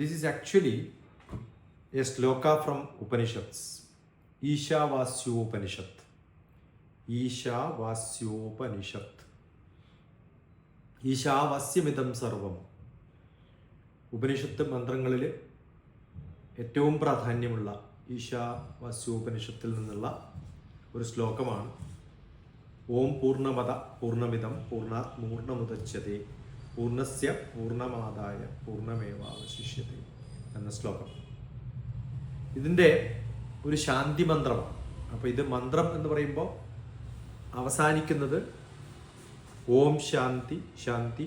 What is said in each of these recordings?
This is actually a shloka from Upanishads. Ishavasyopanishad Ishavasyopanishad ഈശാവാസ്യമിതം സർവം ഉപനിഷത്ത് മന്ത്രങ്ങളിൽ ഏറ്റവും പ്രാധാന്യമുള്ള ഈശാവാസ്യോപനിഷത്തിൽ നിന്നുള്ള ഒരു ശ്ലോകമാണ്. ഓം പൂർണമത പൂർണമിതം പൂർണാത് പൂർണമുദച്യതേ പൂർണസ്യ പൂർണമാതായ പൂർണമേവാവശിഷ്യത എന്ന ശ്ലോകം. ഇതിന്റെ ഒരു ശാന്തി മന്ത്രമാണ് അപ്പോൾ ഇത് മന്ത്രം എന്ന് പറയുമ്പോൾ അവസാനിക്കുന്നത് ഓം ശാന്തി ശാന്തി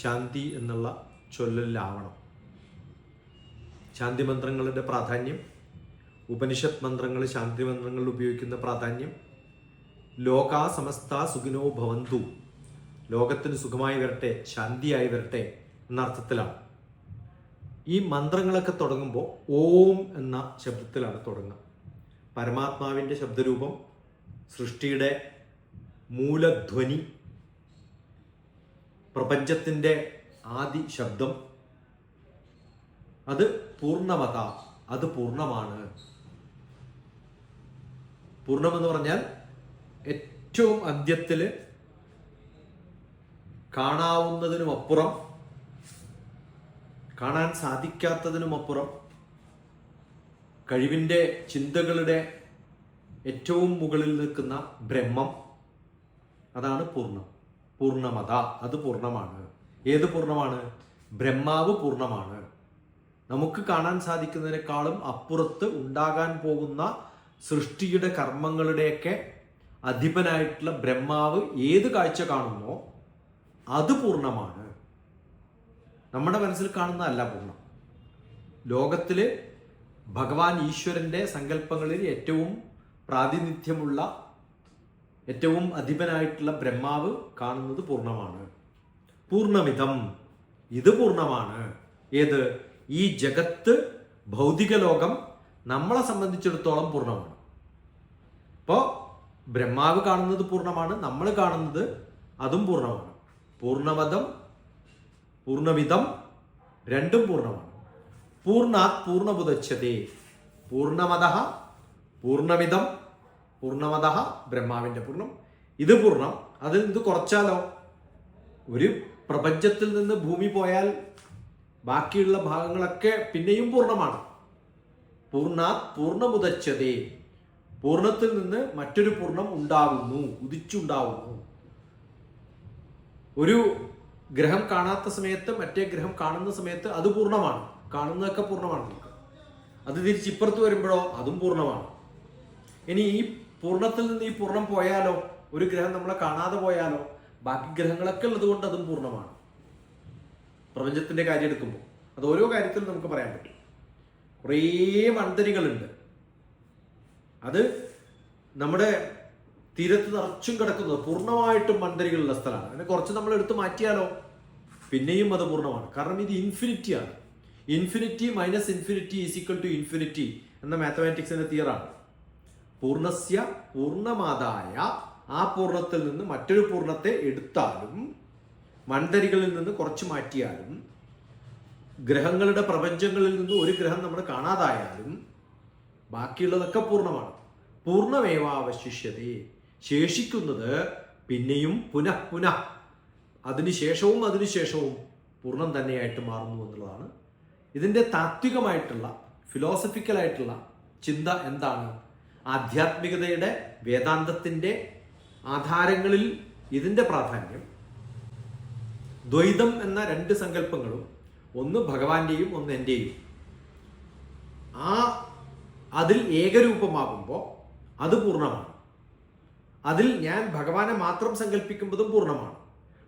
ശാന്തി എന്നുള്ള ചൊല്ലലിലാവണം. ശാന്തി മന്ത്രങ്ങളുടെ പ്രാധാന്യം ഉപനിഷത്ത് മന്ത്രങ്ങൾ ശാന്തി മന്ത്രങ്ങളിൽ ഉപയോഗിക്കുന്ന പ്രാധാന്യം ലോകാ സമസ്ത സുഖിനോ ഭവന്തു ലോകത്തിന് സുഖമായി വരട്ടെ ശാന്തിയായി വരട്ടെ എന്ന അർത്ഥത്തിലാണ്. ഈ മന്ത്രങ്ങളൊക്കെ തുടങ്ങുമ്പോൾ ഓം എന്ന ശബ്ദത്തിലാണ് തുടങ്ങുക. പരമാത്മാവിന്റെ ശബ്ദരൂപം സൃഷ്ടിയുടെ മൂലധ്വനി പ്രപഞ്ചത്തിന്റെ ആദി ശബ്ദം. അത് പൂർണമത അത് പൂർണമാണ്. പൂർണമെന്ന് പറഞ്ഞാൽ ഏറ്റവും അന്ത്യത്തിൽ കാണാവുന്നതിനുമപ്പുറം കാണാൻ സാധിക്കാത്തതിനുമപ്പുറം കഴിവിന്റെ ചിന്തകളുടെ ഏറ്റവും മുകളിൽ നിൽക്കുന്ന ബ്രഹ്മം അതാണ് പൂർണം. പൂർണമത അത് പൂർണമാണ്. ഏത് പൂർണമാണ്? ബ്രഹ്മാവ് പൂർണമാണ്. നമുക്ക് കാണാൻ സാധിക്കുന്നതിനേക്കാളും അപ്പുറത്ത് ഉണ്ടാകാൻ പോകുന്ന സൃഷ്ടിയുടെ കർമ്മങ്ങളുടെയൊക്കെ അധിപനായിട്ടുള്ള ബ്രഹ്മാവ് ഏത് കാഴ്ച കാണുന്നോ അത് പൂർണമാണ്. നമ്മുടെ മനസ്സിൽ കാണുന്നതല്ല പൂർണം. ലോകത്തിൽ ഭഗവാൻ ഈശ്വരന്റെ സങ്കല്പങ്ങളിൽ ഏറ്റവും പ്രാതിനിധ്യമുള്ള ഏറ്റവും അധിപനായിട്ടുള്ള ബ്രഹ്മാവ് കാണുന്നത് പൂർണമാണ്. പൂർണമിതം. ഇത് പൂർണമാണ്. ഏത്? ഈ ജഗത്ത് ഭൗതിക ലോകം നമ്മളെ സംബന്ധിച്ചിടത്തോളം പൂർണമാണ്. അപ്പോൾ ബ്രഹ്മാവ് കാണുന്നത് പൂർണമാണ് നമ്മൾ കാണുന്നത് അതും പൂർണമാണ്. പൂർണമതം പൂർണമിതം രണ്ടും പൂർണമാണ് പൂർണാത് പൂർണബുധച്ഛതേ പൂർണമത പൂർണമിതം പൂർണമത ബ്രഹ്മാവിന്റെ പൂർണം. ഇത് പൂർണം. അതിൽ ഇത് കുറച്ചാലോ? ഒരു പ്രപഞ്ചത്തിൽ നിന്ന് ഭൂമി പോയാൽ ബാക്കിയുള്ള ഭാഗങ്ങളൊക്കെ പിന്നെയും പൂർണമാണ്. പൂർണാത് പൂർണമുദച്ഛതേ പൂർണത്തിൽ നിന്ന് മറ്റൊരു പൂർണം ഉണ്ടാവുന്നു ഉദിച്ചുണ്ടാവുന്നു. ഒരു ഗ്രഹം കാണാത്ത സമയത്ത് മറ്റേ ഗ്രഹം കാണുന്ന സമയത്ത് അത് പൂർണമാണ്. കാണുന്നതൊക്കെ പൂർണമാണ് അത് തിരിച്ച് ഇപ്പുറത്ത് വരുമ്പോഴോ അതും പൂർണമാണ്. ഇനി ഈ പൂർണത്തിൽ നിന്ന് ഈ പൂർണം പോയാലോ ഒരു ഗ്രഹം നമ്മളെ കാണാതെ പോയാലോ ബാക്കി ഗ്രഹങ്ങളൊക്കെ ഉള്ളത് കൊണ്ട് അതും പൂർണമാണ്. പ്രപഞ്ചത്തിന്റെ കാര്യം എടുക്കുമ്പോൾ. അത് ഓരോ കാര്യത്തിലും നമുക്ക് പറയാൻ പറ്റും. കുറേ മൺതരികളുണ്ട് അത് നമ്മുടെ തീരത്ത് നിറച്ചും കിടക്കുന്നത് പൂർണമായിട്ടും മണ്ടരികളുള്ള സ്ഥലമാണ്. അതിനെ കുറച്ച് നമ്മൾ എടുത്ത് മാറ്റിയാലോ? പിന്നെയും അത് പൂർണമാണ്. കാരണം ഇത് ഇൻഫിനിറ്റി ആണ്. Infinity minus infinity is equal to infinity എന്ന മാത്തമാറ്റിക്സിന്റെ തിയറാണ് പൂർണസ്യ പൂർണമാതായ ആ പൂർണത്തിൽ നിന്ന് മറ്റൊരു പൂർണത്തെ എടുത്താലും മണ്ടരികളിൽ നിന്ന് കുറച്ച് മാറ്റിയാലും ഗ്രഹങ്ങളുടെ പ്രപഞ്ചങ്ങളിൽ നിന്ന് ഒരു ഗ്രഹം നമ്മൾ കാണാതായാലും ബാക്കിയുള്ളതൊക്കെ പൂർണമാണ്. പൂർണമേവാവശിഷ്യതേ. ശേഷിക്കുന്നത് പിന്നെയും പുനഃ പുനഃ. അതിനുശേഷവും അതിനുശേഷവും പൂർണം തന്നെയായിട്ട് മാറുന്നു എന്നുള്ളതാണ്. ഇതിന്റെ താത്വികമായിട്ടുള്ള ഫിലോസഫിക്കലായിട്ടുള്ള ചിന്ത എന്താണ്? ആധ്യാത്മികതയുടെ വേദാന്തത്തിന്റെ ആധാരങ്ങളിൽ ഇതിന്റെ പ്രാധാന്യം. ദ്വൈതം എന്ന രണ്ട് സങ്കല്പങ്ങളും ഒന്ന് ഭഗവാന്റെയും ഒന്ന് എന്റെയും ആ അതിൽ ഏകരൂപമാകുമ്പോൾ അത് പൂർണമാണ്. അതിൽ ഞാൻ ഭഗവാനെ മാത്രം സങ്കല്പിക്കുമ്പോഴും പൂർണമാണ്.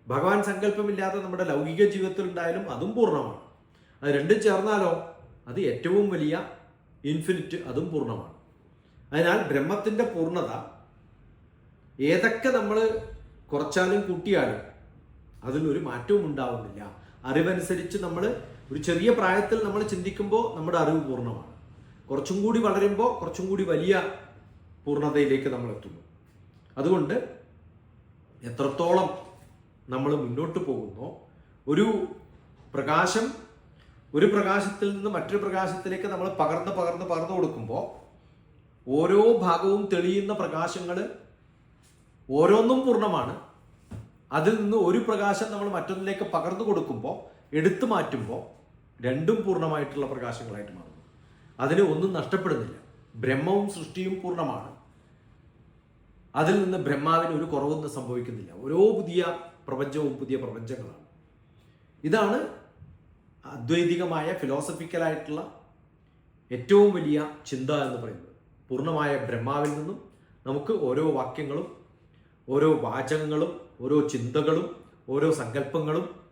ഭഗവാൻ സങ്കല്പമില്ലാതെ നമ്മുടെ ലൗകിക ജീവിതത്തിൽ ഉണ്ടായാലും അതും പൂർണമാണ്. അത് രണ്ടും ചേർന്നാലോ? അത് ഏറ്റവും വലിയ ഇൻഫിനിറ്റ് അതും പൂർണമാണ്. അതിനാൽ ബ്രഹ്മത്തിന്റെ പൂർണത ഏതൊക്കെ നമ്മൾ കുറച്ചാലും കൂട്ടിയാലും അതിലൊരു മാറ്റവും ഉണ്ടാവുന്നില്ല. അറിവനുസരിച്ച് നമ്മൾ ഒരു ചെറിയ പ്രായത്തിൽ നമ്മൾ ചിന്തിക്കുമ്പോൾ നമ്മുടെ അറിവ് പൂർണമാണ്. കുറച്ചും കൂടി വളരുമ്പോൾ കുറച്ചും കൂടി വലിയ പൂർണതയിലേക്ക് നമ്മൾ എത്തുന്നു. അതുകൊണ്ട് എത്രത്തോളം നമ്മൾ മുന്നോട്ട് പോകുന്നോ ഒരു പ്രകാശം ഒരു പ്രകാശത്തിൽ നിന്ന് മറ്റൊരു പ്രകാശത്തിലേക്ക് നമ്മൾ പകർന്ന് പകർന്ന് പകർന്നു കൊടുക്കുമ്പോൾ ഓരോ ഭാഗവും തെളിയുന്ന പ്രകാശങ്ങൾ ഓരോന്നും പൂർണമാണ്. അതിൽ നിന്ന് ഒരു പ്രകാശം നമ്മൾ മറ്റൊന്നിലേക്ക് പകർന്നു കൊടുക്കുമ്പോൾ എടുത്തു മാറ്റുമ്പോൾ രണ്ടും പൂർണമായിട്ടുള്ള പ്രകാശങ്ങളായിട്ട് മാറുന്നു. അതിന് ഒന്നും നഷ്ടപ്പെടുന്നില്ല. ബ്രഹ്മവും സൃഷ്ടിയും പൂർണമാണ്. അതിൽ നിന്ന് ബ്രഹ്മാവിന് ഒരു കുറവൊന്നും സംഭവിക്കുന്നില്ല. ഓരോ പുതിയ പ്രപഞ്ചവും പുതിയ പ്രപഞ്ചങ്ങളാണ്. ഇതാണ് അദ്വൈതികമായ ഫിലോസഫിക്കലായിട്ടുള്ള ഏറ്റവും വലിയ ചിന്ത എന്ന് പറയുന്നത്. പൂർണമായ ബ്രഹ്മാവിൽ നിന്നും നമുക്ക് ഓരോ വാക്യങ്ങളും ഓരോ വാചകങ്ങളും ഓരോ ചിന്തകളും ഓരോ സങ്കല്പങ്ങളും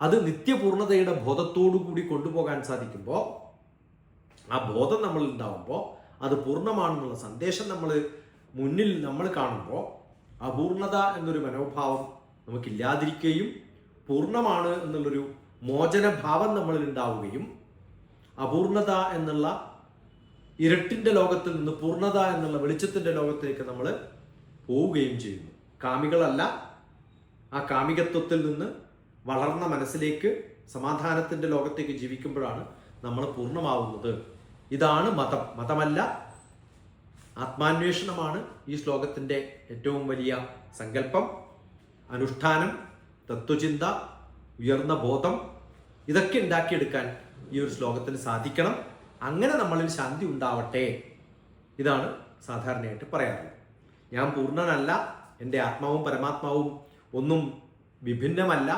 അത് നിത്യപൂർണതയുടെ ബോധത്തോടു കൂടി കൊണ്ടുപോകാൻ സാധിക്കുമ്പോൾ ആ ബോധം നമ്മളിൽ ഉണ്ടാവുമ്പോൾ അത് പൂർണമാണെന്നുള്ള സന്ദേശം നമ്മൾ മുന്നിൽ നമ്മൾ കാണുമ്പോൾ അപൂർണത എന്നൊരു മനോഭാവം നമുക്കില്ലാതിരിക്കുകയും പൂർണമാണ് എന്നുള്ളൊരു മോചനഭാവം നമ്മളിൽ ഉണ്ടാവുകയും അപൂർണത എന്നുള്ള ഇരട്ടിന്റെ ലോകത്തിൽ നിന്ന് പൂർണത എന്നുള്ള വെളിച്ചത്തിന്റെ ലോകത്തേക്ക് നമ്മൾ പോവുകയും ചെയ്യുന്നു. കാമികളല്ല. ആ കാമികത്വത്തിൽ നിന്ന് വളർന്ന മനസ്സിലേക്ക് സമാധാനത്തിന്റെ ലോകത്തേക്ക് ജീവിക്കുമ്പോഴാണ് നമ്മൾ പൂർണമാവുന്നത്. ഇതാണ് മതം. മതമല്ല ആത്മാന്വേഷണമാണ് ഈ ശ്ലോകത്തിന്റെ ഏറ്റവും വലിയ സങ്കല്പം. അനുഷ്ഠാനം തത്വചിന്ത ഉയർന്ന ബോധം ഇതൊക്കെ ഉണ്ടാക്കിയെടുക്കാൻ ഈ ഒരു ശ്ലോകത്തിന് സാധിക്കണം. അങ്ങനെ നമ്മളിൽ ശാന്തി ഉണ്ടാവട്ടെ. ഇതാണ് സാധാരണയായിട്ട് പറയാറുള്ളത്. ഞാൻ പൂർണനല്ല എന്റെ ആത്മാവും പരമാത്മാവും ഒന്നും വിഭിന്നമല്ല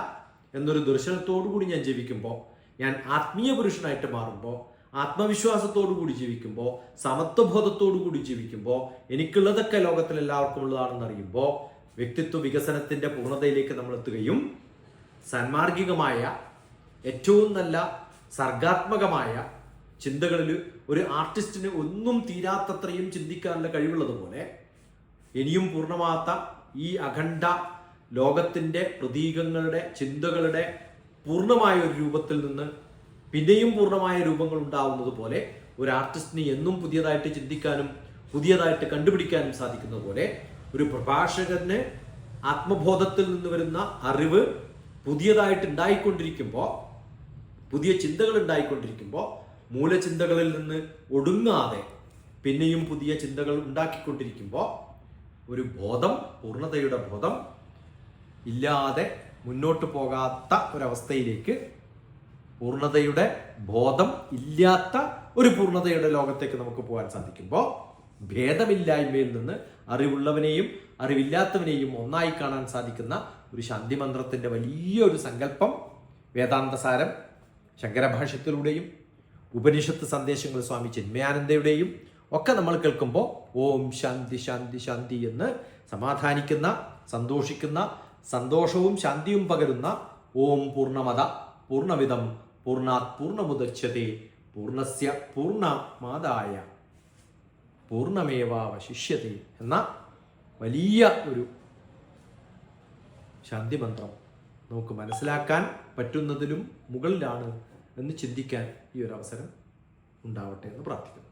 എന്നൊരു ദർശനത്തോടു കൂടി ഞാൻ ജീവിക്കുമ്പോൾ ഞാൻ ആത്മീയ പുരുഷനായിട്ട് മാറുമ്പോൾ ആത്മവിശ്വാസത്തോടു കൂടി ജീവിക്കുമ്പോൾ സമത്വബോധത്തോടു കൂടി ജീവിക്കുമ്പോൾ എനിക്കുള്ളതൊക്കെ ലോകത്തിൽ എല്ലാവർക്കും ഉള്ളതാണെന്ന് അറിയുമ്പോൾ വ്യക്തിത്വ വികസനത്തിന്റെ പൂർണതയിലേക്ക് നമ്മൾ എത്തുകയും സന്മാർഗികമായ ഏറ്റവും നല്ല സർഗാത്മകമായ ചിന്തകളിൽ ഒരു ആർട്ടിസ്റ്റിന് ഒന്നും തീരാത്തത്രയും ചിന്തിക്കാനുള്ള കഴിവുള്ളതുപോലെ ഇനിയും പൂർണമാകാത്ത ഈ അഖണ്ഡ ലോകത്തിന്റെ പ്രതീകങ്ങളുടെ ചിന്തകളുടെ പൂർണമായ ഒരു രൂപത്തിൽ നിന്ന് പിന്നെയും പൂർണമായ രൂപങ്ങൾ ഉണ്ടാവുന്നത് പോലെ ഒരു ആർട്ടിസ്റ്റിന് എന്നും പുതിയതായിട്ട് ചിന്തിക്കാനും പുതിയതായിട്ട് കണ്ടുപിടിക്കാനും സാധിക്കുന്ന പോലെ ഒരു പ്രഭാഷകന് ആത്മബോധത്തിൽ നിന്ന് വരുന്ന അറിവ് പുതിയതായിട്ട് ഉണ്ടായിക്കൊണ്ടിരിക്കുമ്പോൾ പുതിയ ചിന്തകൾ ഉണ്ടായിക്കൊണ്ടിരിക്കുമ്പോൾ മൂലചിന്തകളിൽ നിന്ന് ഒടുങ്ങാതെ പിന്നെയും പുതിയ ചിന്തകൾ ഉണ്ടാക്കിക്കൊണ്ടിരിക്കുമ്പോൾ ഒരു ബോധം പൂർണതയുടെ ബോധം ഇല്ലാതെ മുന്നോട്ട് പോകാത്ത ഒരവസ്ഥയിലേക്ക് പൂർണതയുടെ ബോധം ഇല്ലാത്ത ഒരു പൂർണതയുടെ ലോകത്തേക്ക് നമുക്ക് പോകാൻ സാധിക്കുമ്പോൾ ഭേദമില്ലായ്മയിൽ നിന്ന് അറിവുള്ളവനെയും അറിവില്ലാത്തവനെയും ഒന്നായി കാണാൻ സാധിക്കുന്ന ഒരു ശാന്തി മന്ത്രത്തിന്റെ വലിയൊരു സങ്കല്പം വേദാന്തസാരം ശങ്കരഭാഷ്യത്തിലൂടെയും ഉപനിഷത്ത് സന്ദേശങ്ങൾ സ്വാമി ചിന്മയാനന്ദയുടെയും ഒക്കെ നമ്മൾ കേൾക്കുമ്പോൾ ഓം ശാന്തി ശാന്തി ശാന്തി എന്ന് സമാധാനിക്കുന്ന സന്തോഷിക്കുന്ന സന്തോഷവും ശാന്തിയും പകരുന്ന ഓം പൂർണമത പൂർണവിധം പൂർണാത് പൂർണമുദച്യത്തെ പൂർണസ്യ പൂർണമാതായ പൂർണമേവാവശിഷ്യത്തെ എന്ന വലിയ ഒരു ശാന്തിമന്ത്രം നമുക്ക് മനസ്സിലാക്കാൻ പറ്റുന്നതിലും മുകളിലാണ് എന്ന് ചിന്തിക്കാൻ ഈ ഒരു അവസരം ഉണ്ടാവട്ടെ എന്ന് പ്രാർത്ഥിക്കുന്നു.